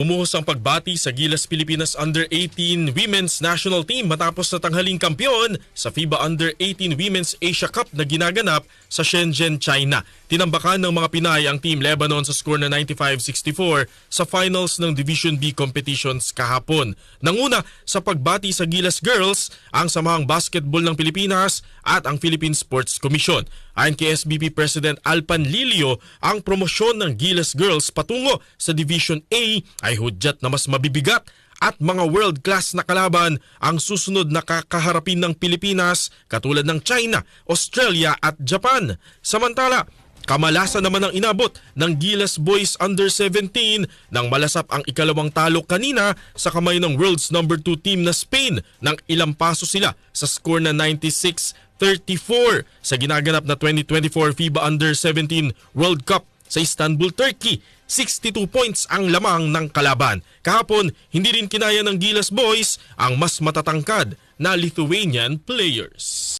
Umuhos ang pagbati sa Gilas Pilipinas Under-18 Women's National Team matapos na tanghaling kampiyon sa FIBA Under-18 Women's Asia Cup na ginaganap sa Shenzhen, China. Tinambakan ng mga Pinay ang Team Lebanon sa score na 95-64 sa finals ng Division B competitions kahapon. Nanguna sa pagbati sa Gilas Girls ang Samahang Basketball ng Pilipinas at ang Philippine Sports Commission. Ayon kay SBP President Alpan Lilio, ang promosyon ng Gilas Girls patungo sa Division A ay hudyat na mas mabibigat at mga world-class na kalaban ang susunod na kakaharapin ng Pilipinas katulad ng China, Australia at Japan. Samantala, kamalasan naman ang inabot ng Gilas Boys Under 17 nang malasap ang ikalawang talo kanina sa kamay ng world's number 2 team na Spain nang ilang paso sila sa score na 96-34 sa ginaganap na 2024 FIBA Under 17 World Cup sa Istanbul, Turkey. 62 points ang lamang ng kalaban. Kahapon, hindi rin kinaya ng Gilas Boys ang mas matatangkad na Lithuanian players.